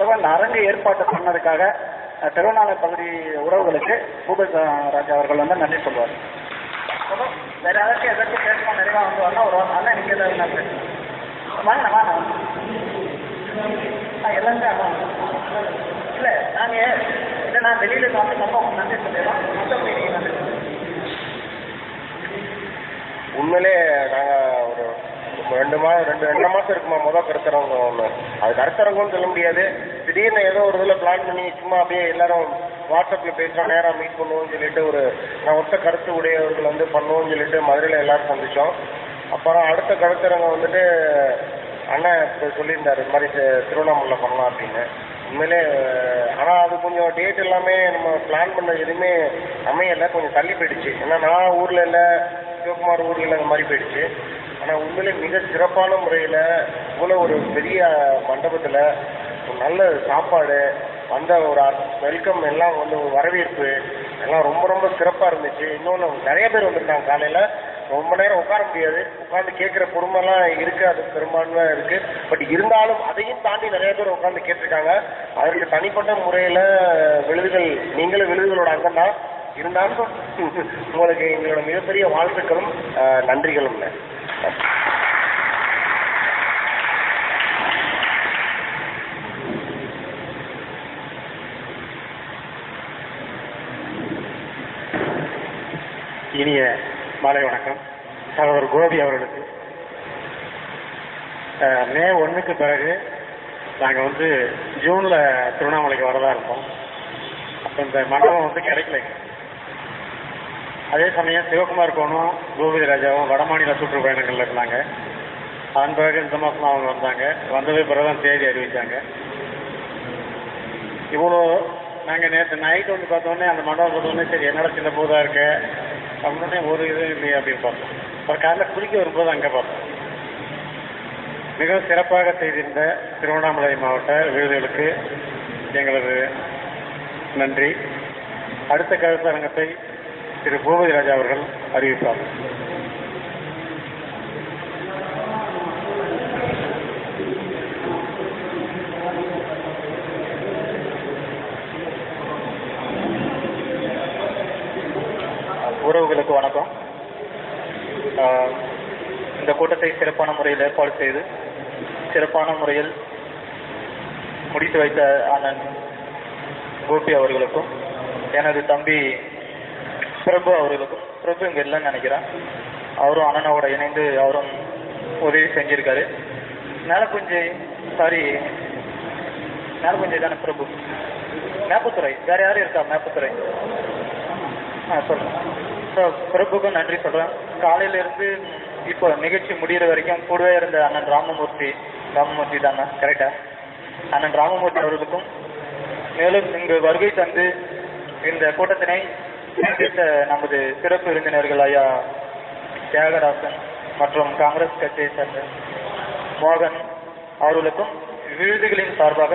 இப்போ இந்த அரங்கு ஏற்பாடு பண்ணதுக்காக திருவண்ணாமலை பகுதி உறவுகளுக்கு பூபேஷ் ராஜா அவர்கள் வந்து நன்றி சொல்வார். வேற ஏதாச்சும் ஏதாச்சும் பேசணும் நிறைவா வந்து வரலாம் ஒரு அண்ணன் நீங்க ஏதாவது நான் பேசுறேன் வாங்க வாங்க. ஆ இல்லை நாங்கள் இல்லை நான் வெளியில் வந்து நம்ம உங்களுக்கு நன்றி சொல்லிடலாம் மற்றபடி நீங்கள் நன்றி சொல்லுங்க. உண்மையிலே நாங்கள் ஒரு ரெண்டு மாதம் ரெண்டரை இருக்குமா? முதல் கருத்தரவங்க ஒன்று அது கருத்தரங்கம்னு சொல்ல முடியாது. திடீர்னு ஏதோ ஒரு இதில் பிளான் பண்ணி சும்மா அப்படியே எல்லாரும் வாட்ஸ்அப்பில் பேசுகிறோம் நேராக மீட் பண்ணுவோம்னு சொல்லிட்டு ஒரு நான் ஒத்த கருத்து உடையவர்கள் வந்து பண்ணுவோம்னு சொல்லிட்டு மதுரையில் எல்லாரும் சந்திச்சோம். அப்புறம் அடுத்த கருத்தரங்கம் வந்துட்டு அண்ணன் இப்போ சொல்லியிருந்தாரு இது மாதிரி தி- திருவண்ணாமலை பண்ணலாம் அப்படின்னு. உண்மையிலே ஆனால் அது கொஞ்சம் டேட் எல்லாமே நம்ம பிளான் பண்ண எதுவுமே அமையலை. கொஞ்சம் தள்ளி போயிடுச்சு. ஏன்னா நான் ஊரில் இல்லை சிவகுமார் ஊரில் இல்லை மாதிரி போயிடுச்சு. ஆனால் உண்மையிலே மிக சிறப்பான முறையில் இவ்வளோ ஒரு பெரிய மண்டபத்தில் நல்ல சாப்பாடு வந்த ஒரு வெல்கம் எல்லாம் வந்து ஒரு வரவேற்பு எல்லாம் ரொம்ப ரொம்ப சிறப்பாக இருந்துச்சு. இன்னொன்று நிறைய பேர் வந்திருந்தாங்க காலையில். ரொம்ப நேரம் உட்கார முடியாது. உட்காந்து கேட்குற பொறுமைலாம் இருக்கு அது பெரும்பான்மை இருக்கு. பட் இருந்தாலும் அதையும் தாண்டி நிறைய பேர் உட்காந்து கேட்டிருக்காங்க. அதற்கு தனிப்பட்ட முறையில் விழுதுகள் நீங்களும் விழுதுகளோட அங்கம் தான். இருந்தாலும் உங்களுக்கு எங்களோட மிகப்பெரிய வாழ்த்துக்களும் நன்றிகளும் நன்றிகளும் இனிய மாலை வணக்கம். சகோதரர் கோபி அவர்களுக்கு. மே ஒன்றுக்கு பிறகு நாங்கள் வந்து ஜூனில் திருவண்ணாமலைக்கு வரதா இருந்தோம். அப்போ இந்த மண்டபம் வந்து கிடைக்கலைங்க. அதே சமயம் சிவகுமார் கோனும் கோவிந்த ராஜாவும் வடமாநில சுற்றுப்பயணங்கள்ல இருந்தாங்க. அதன் பிறகு இந்த மாதம் அவங்க வந்தாங்க. வந்தது பிறகு தான் தேதி அறிவித்தாங்க இவ்வளோ நாங்கள் நேற்று நைட் வந்து பார்த்தோன்னே அந்த மண்டபம் பார்த்தோன்னே சரி என்னடா சின்ன போதா இருக்கு. அப்படின்னே ஒரு இது இல்லையே அப்படின்னு பார்த்தோம். அப்புறம் காலைல குளிக்க வரும்போது அங்கே பார்த்தோம். மிகவும் சிறப்பாக செய்திருந்த திருவண்ணாமலை மாவட்ட விருதுகளுக்கு எங்களது நன்றி. அடுத்த கருத்தரங்கத்தை திரு பூபதி ராஜா அவர்கள் அறிவிப்பார். உறவுகளுக்கு வணக்கம். இந்த கூட்டத்தை சிறப்பான முறையில் ஏற்பாடு செய்து சிறப்பான முறையில் முடித்து வைத்த அண்ணன் கோபி அவர்களுக்கும் எனது தம்பி பிரபு அவர்களுக்கும் பிரபு இங்க இல்லைன்னு நினைக்கிறேன். அவரும் அண்ணனோட இணைந்து அவரும் உதவி செஞ்சிருக்காரு. மேலக்குஞ்சி சாரி மேலக்குஞ்சி தானே பிரபு? மேப்புத்துறை வேற யாரும் இருக்கா மேப்புத்துறை? ஆ சொல்லுங்க. ஸோ பிரபுக்கும் நன்றி சொல்கிறேன் காலையிலேருந்து இப்போ நிகழ்ச்சி முடிகிற வரைக்கும் கூடவே இருந்த அண்ணன் ராமமூர்த்தி ராமமூர்த்தி தானே கரெக்டா அண்ணன் ராமமூர்த்தி அவர்களுக்கும் மேலும் இங்கு வருகை தந்து இந்த கூட்டத்தினை சிறப்பித்த நமது சிறப்பு விருந்தினர்கள் ஐயா தியாகராசன் மற்றும் காங்கிரஸ் கட்சியை சேர்ந்த மோகன் அவர்களுக்கும் விருதுகளின் சார்பாக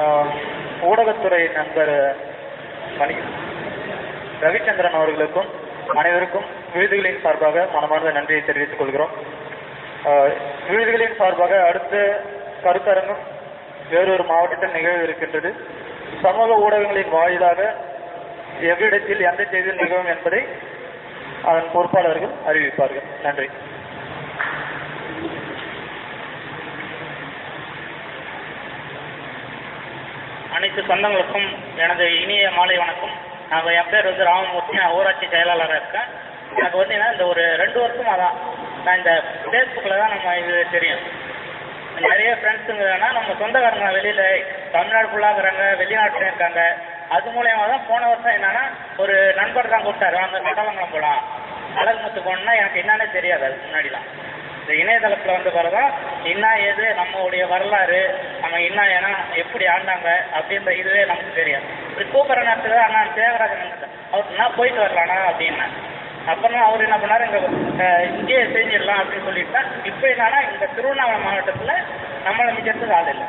ஆஹ், ஊடகத்துறை நண்பர் மணி ரவிச்சந்திரன் அவர்களுக்கும் அனைவருக்கும் விருதுகளின் சார்பாக மனமார்ந்த நன்றியை தெரிவித்துக் கொள்கிறோம். ஆஹ் விருதுகளின் சார்பாக அடுத்த கருத்தரங்கம் வேறொரு மாவட்டத்தில் நிகழ்வு இருக்கின்றது. சமூக ஊடகங்களின் வாயிலாக எவ்விடத்தில் எந்த செய்தியில் நிகழும் என்பதை அதன் பொறுப்பாளர்கள் அறிவிப்பார்கள். நன்றி. அனைத்து சொந்தங்களுக்கும் எனது இனிய மாலை வணக்கம். நான் என் பேர் வந்து ராமமூர்த்தி. நான் ஊராட்சி செயலாளராக இருக்கேன். எனக்கு வந்து இந்த ஒரு ரெண்டு வருஷமாக தான் நான் இந்த ஃபேஸ்புக்கில் தான் நம்ம இது தெரியும். நிறைய ஃப்ரெண்ட்ஸுங்கன்னா நம்ம சொந்தக்காரங்க வெளியில் தமிழ்நாடு ஃபுல்லாக இருக்கிறாங்க வெளிநாட்டில் இருக்காங்க. அது மூலயமா தான் போன வருஷம் என்னன்னா ஒரு நண்பர் தான் கூப்பிட்டாரு அந்த கடலங்குளம் போகலாம் அழகுமுத்து போனோம்னா எனக்கு என்னன்னே தெரியாது அதுக்கு முன்னாடிலாம். இந்த இணையதளத்தில் வந்து பிறகுதான் என்ன ஏது நம்மளுடைய வரலாறு நம்ம என்ன ஏன்னா எப்படி ஆண்டாங்க அப்படின்ற இதுவே நமக்கு தெரியாது. இப்படி கூப்பிட்ற நேரத்தில் அண்ணா தேவராஜன் அவர் நான் போயிட்டு வரலானா அப்படின்னேன் அப்புறம் அவர் என்ன பண்ணாரு இங்க இங்கேயே செஞ்சிடலாம் அப்படின்னு சொல்லிட்டு இப்போ என்னன்னா இந்த திருவண்ணாமலை மாவட்டத்தில் நம்மளை மிச்சத்துக்கு ஆள் இல்லை.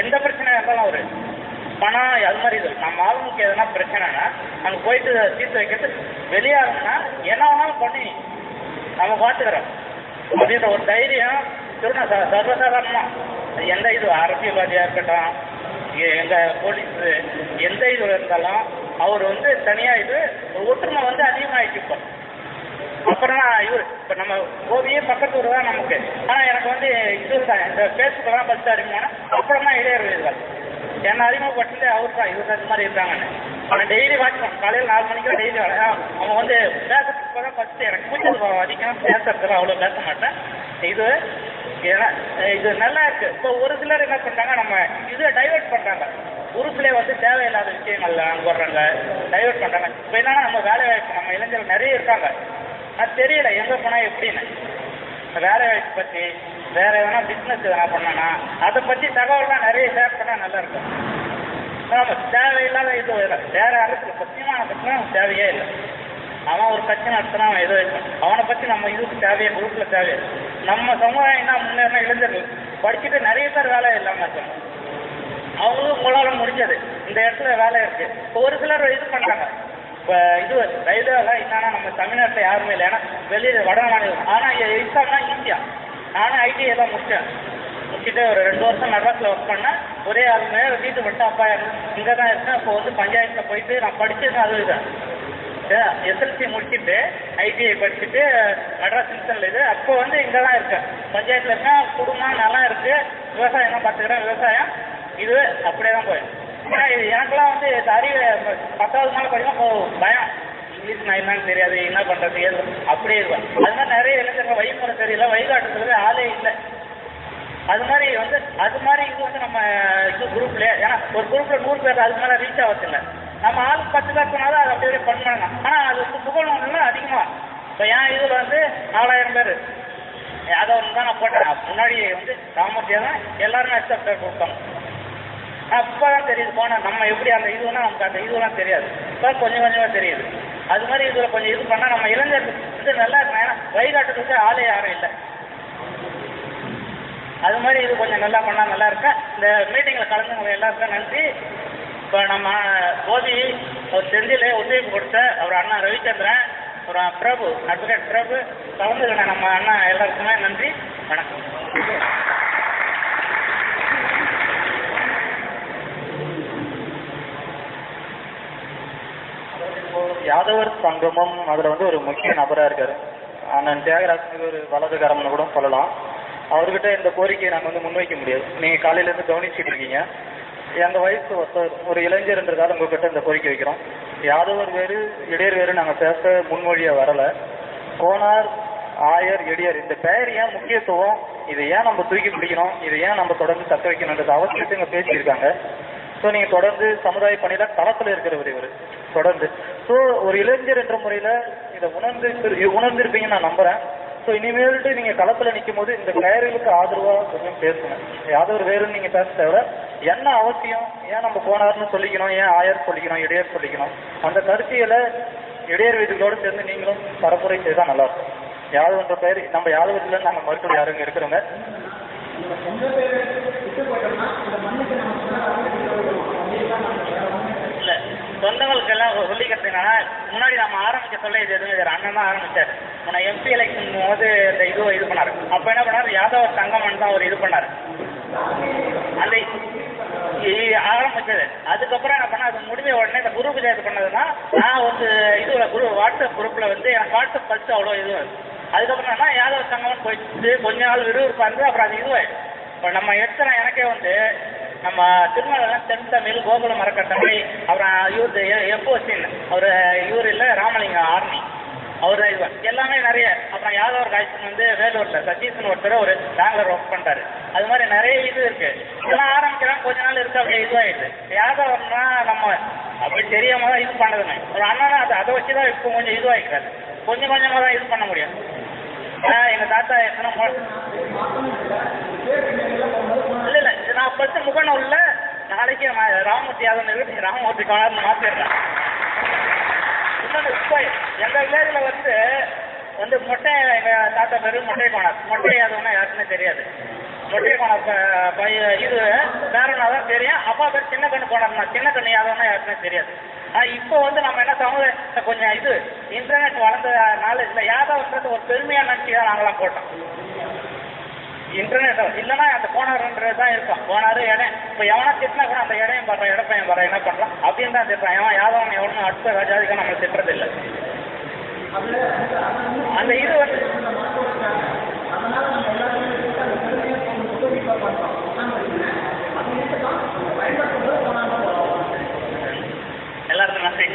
எந்த பிரச்சனையா இருந்தாலும் அவரு. பணம் அது மாதிரி இது நம்ம ஆளுங்களுக்கு எதனா பிரச்சனைனா அங்கே போயிட்டு தீர்த்து வைக்கிறது வெளியாகணும்னா என்ன வேணாலும் பண்ணி நம்ம பார்த்துக்கிறோம் அப்படின்ற ஒரு தைரியம் திருவண்ணா ச- சர்வசாதாரணமா. எந்த இது அரசியல்வாதியா இருக்கட்டும் எ- எங்க போலீஸ் எந்த இது இருந்தாலும் அவர் வந்து தனியா இது ஒற்றுமை வந்து அதிகமாயிடுச்சு இப்போ. அப்புறம் இவர் இப்போ நம்ம கோபியே பக்கத்து ஊர் தான் நமக்கு. ஆனால் எனக்கு வந்து இது இந்த ஃபேஸ்புக்கெல்லாம் ஃபஸ்ட்டு அறிமுகம் அப்புறம் தான் என்ன அறிமுகப்படுத்தது அவர் தான் இவர் அது மாதிரி இருக்காங்கன்னு அவன் டெய்லி வாட்சுவேன் காலையில் நாலு மணிக்கு டெய்லி அவங்க வந்து பேசுறதுக்கு இப்போ தான் ஃபஸ்ட்டு எனக்கு கூச்சல் அதிகம் பேசுறதுல அவ்வளோ பேச மாட்டேன். இது ஏன்னா- இது நல்லா இருக்கு. இப்போ ஒரு சிலர் என்ன பண்ணுறாங்க நம்ம இதை டைவர்ட் பண்ணுறாங்க உறுப்புலேயே வந்து தேவையில்லாத விஷயங்கள்ல போடுறாங்க டைவர்ட் பண்ணுறாங்க இப்போ என்னன்னா நம்ம வேலை வாய்ப்பு நம்ம இளைஞர்கள் நிறைய இருக்காங்க. அது தெரியல எங்கே போனால் எப்படின்னு. வேலை வாய்ப்பு பற்றி வேற எதனா பிசினஸ் எதனா பண்ணனா அதை பத்தி தகவல்லாம் நிறைய ஷேர் பண்ணா நல்லா இருக்கும் ஆமா தேவையில்லாத இது வேற. வேற அரசு சத்தியமான பிரச்சனை தேவையே இல்லை. அவன் ஒரு பிரச்சனை நடத்தினா அவன் ஏதோ இருக்கான் அவனை பத்தி நம்ம இதுக்கு தேவையே குரூப்ல தேவையே இல்லை. நம்ம சமுதாயம் என்ன முன்னேறின இளைஞர்கள் படிச்சுட்டு நிறைய பேர் வேலை இல்லாம இருக்காங்க. அவங்களும் உங்களால முடிஞ்சது. இந்த இடத்துல வேலை இருக்கு. இப்போ ஒரு சிலர் இது பண்றாங்க. இப்போ இது ரயில்வேலாம் என்னன்னா நம்ம தமிழ்நாட்டில் யாருமே இல்லை. ஏன்னா வெளியில் வட மாநிலம். ஆனால் எக்ஸாம்னா இந்தியா நானும் ஐடிஐ தான் முடிச்சேன். முடிச்சுட்டு ஒரு ரெண்டு வருஷம் மெட்ராஸில் ஒர்க் பண்ணேன். ஒரே ஆளுமே வீட்டு மட்டும் அப்பா இங்கே தான் இருக்கேன். அப்போ வந்து பஞ்சாயத்தில் போயிட்டு நான் படிச்சது அது இது. எஸ்எல்சி முடிச்சுட்டு ஐடிஐ படிச்சுட்டு மெட்ராஸ் இன்ஸ்டன்ல இது. அப்போ வந்து இங்கே தான் இருக்கேன். பஞ்சாயத்தில் இருக்கேன். குடும்பம் நல்லா இருக்கு. விவசாயம் தான் பார்த்துக்கிறேன். விவசாயம் இது அப்படியே தான் போயிடும் ஏன்னா இது எனக்கெல்லாம் வந்து இந்த அறிவு பத்தாவது நாள் படிக்கும் பயம். இங்கிலீஷ் நான் என்னன்னு தெரியாது என்ன பண்ணுறது ஏது? அப்படியே இருக்கும். அது மாதிரி நிறைய இளைஞர்கள் வழிமுறை தெரியல வழிகாட்டுறதுக்கு ஆளே இல்லை. அது மாதிரி வந்து அது மாதிரி இது வந்து நம்ம இது குரூப்ல ஏன்னா ஒரு குரூப்ல நூறு பேர் அது மாதிரி ரீச் ஆகிறது இல்லை. நம்ம ஆள் பத்து பேர் சொன்னாலும் அது அப்படியே பண்ண ஆனா ஆனால் அது வந்து புகழ் அதிகமாக இப்போ என் இதில் வந்து நாலாயிரம் பேர். அதை ஒன்று தான் நான் போட்டேன். முன்னாடி வந்து ராமத்தியா தான் எல்லாருமே அக்செப்ட் கொடுப்பாங்க அப்போ தான் தெரியுது போனால் நம்ம எப்படி அந்த இதுனா நமக்கு அந்த இதுலாம் தெரியாது. இப்போ கொஞ்சம் கொஞ்சமாக தெரியுது. அது மாதிரி இதில் கொஞ்சம் இது பண்ணால் நம்ம இளைஞர் இது நல்லா இருக்கும் ஏன்னா வழிகாட்டுறதுக்கு ஆளே யாரும் இல்லை. அது மாதிரி இது கொஞ்சம் நல்லா பண்ணால் நல்லா இருக்கா? இந்த மீட்டிங்கில் கலந்துங்க எல்லாருக்கும் நன்றி. இப்போ நம்ம போதி ஒரு செந்தில் உதவி கொடுத்த அவர் அண்ணா ரவிச்சந்திரன் ஒரு பிரபு அட்வொகேட் பிரபு கலந்துக்கின நம்ம அண்ணா எல்லாருக்குமே நன்றி. வணக்கம். யாதவர் சங்கமம். அதுல வந்து ஒரு முக்கிய நபரா இருக்காரு. அண்ணன் தியாகராஜனுக்கு ஒரு வலதுகாரம்னு கூட சொல்லலாம். அவர்கிட்ட இந்த கோரிக்கையை நாங்க வந்து முன்வைக்க முடியாது. நீங்க காலையில இருந்து கவனிச்சுட்டு இருக்கீங்க. எங்க வயசு ஒருத்தர் ஒரு இளைஞர்ன்றதால உங்ககிட்ட இந்த கோரிக்கை வைக்கிறோம். யாதவர் வேறு இடையர் வேறு நாங்க பேச முன்மொழியா வரல. கோனார் ஆயர் எடியர் இந்த பெயர் ஏன் முக்கியத்துவம்? இதை ஏன் நம்ம தூக்கி பிடிக்கணும்? இதை ஏன் நம்ம தொடர்ந்து தக்க வைக்கணுன்றது அவசியத்தை இங்க பேசியிருக்காங்க. ஸோ நீங்க தொடர்ந்து சமுதாய பணியில களத்துல இருக்கிறவர் இவர். தொடர்ந்து. ஸோ ஒரு இளைஞர் என்ற முறையில இதை உணர்ந்து உணர்ந்திருப்பீங்கன்னு நான் நம்புறேன். ஸோ இனிமேல்ட்டு நீங்க களத்துல நிற்கும் போது இந்த கயர்களுக்கு ஆதரவா கொஞ்சம் பேசுங்க. யாதவர் வேறுன்னு நீங்க பேச தவிர என்ன அவசியம்? ஏன் நம்ம போனார்னு சொல்லிக்கணும்? ஏன் ஆயர் சொல்லிக்கணும்? இடையர் சொல்லிக்கணும்? அந்த கருத்தியலை இடையர் வீதிகளோடு சேர்ந்து நீங்களும் பரப்புரை செய்தால் நல்லா இருக்கும் யாதவன்ற பெயர் நம்ம யாதவத்துல நாங்கள் மருத்துவ யாருங்க இருக்கிறோங்க இல்ல சொந்தங்களுக்கு எல்லாம் சொல்லி என்னன்னா முன்னாடி நம்ம ஆரம்பிக்க சொல்ல இது எதுவும் இது அண்ணன் தான் ஆரம்பிச்சார். உன்னை எம்பி எலெக்ஷன் போது இந்த இது இது பண்ணாரு. அப்ப என்ன பண்ணாரு? யாதவ தங்கமன் தான் அவர் இது பண்ணாரு. அந்த ஆரம்பிச்சது. அதுக்கப்புறம் என்ன பண்ண அது முடிஞ்ச உடனே இந்த குரூப் இது பண்ணதுன்னா நான் வந்து இதுல குரு வாட்ஸ்அப் குரூப்ல வந்து எனக்கு வாட்ஸ்அப் ஃபர்ஸ்ட் அவ்வளோ இது அதுக்கப்புறம் என்ன யாதவ சங்கம்னு போயிட்டு கொஞ்ச நாள் விறுவிறுப்பா இருந்து அப்புறம் அது இதுவாயிடுச்சு இப்போ நம்ம எடுத்துன எனக்கே வந்து நம்ம திருமலை தென் தமிழ் கோகுல மரக்கட்டளை அப்புறம் இவர் எப்போசின் அவர் இவர் இல்லை ராமலிங்கம் ஆர்மி. அவர் தான் எல்லாமே நிறைய அப்புறம் யாதவர் காய்ச்சல் வந்து வேலூர்ல சதீஷன் ஒருத்தர் ஒரு பேங்களர் ஒர்க் பண்றாரு. அது மாதிரி நிறைய இது இருக்கு. இதெல்லாம் ஆரம்பிக்கிறாங்க கொஞ்ச நாள் இருக்கு அப்படியே இதுவாயிடுது. யாதவர்னா நம்ம அப்படி தெரியாம தான் இது பண்ணதுமே ஒரு அண்ணா அதை அதை வச்சு தான் இப்போ கொஞ்சம் இதுவாகிக்கிறாரு கொஞ்சம் கொஞ்சமாக தான் இது பண்ண முடியும். ஆ, எங்க தாத்தா எத்தனை பஸ் இல்ல இல்ல முகநூல்ல நாளைக்கு நான் ராமமூர்த்தி யாதவ் இருக்கு. ராமமூர்த்தி காணார்னு மாத்திடுறேன் இன்னொன்று இப்போ எங்க வில்லேஜில் வந்து வந்து மொட்டை எங்க தாத்தா பேரு மொட்டை கோணார். மொட்டை யாதவ்னா யாருக்குமே தெரியாது. மொட்டை கோணார் இது பேரனா தான் தெரியும். அப்பா பேர் சின்ன கண்ணு கோணார்னா சின்ன கண்ணு யாதவனா யாருக்குமே தெரியாது. ஆனா இப்போ வந்து நம்ம என்ன சமூக கொஞ்சம் இது இன்டர்நெட் வளர்ந்ததுனால இல்லை யாதவன்றது ஒரு பெருமையா நினச்சி தான் நாங்களாம் போட்டோம். இன்டர்நெட் இல்லைன்னா அந்த போனாருன்றது தான் இருக்கும். போனாரு இடம் இப்போ எவனா திட்டினா கூட அந்த இடையும் படுறான் இடப்பையன் படுறான் என்ன பண்றான்? அப்படின்னு தான் திட்டுறான். எவன் யாரும் எவனும் அடுத்த ராஜாதிக்கும் நம்ம திட்டுறது இல்லை அந்த இது வந்து எல்லாருக்கும் நன்றி.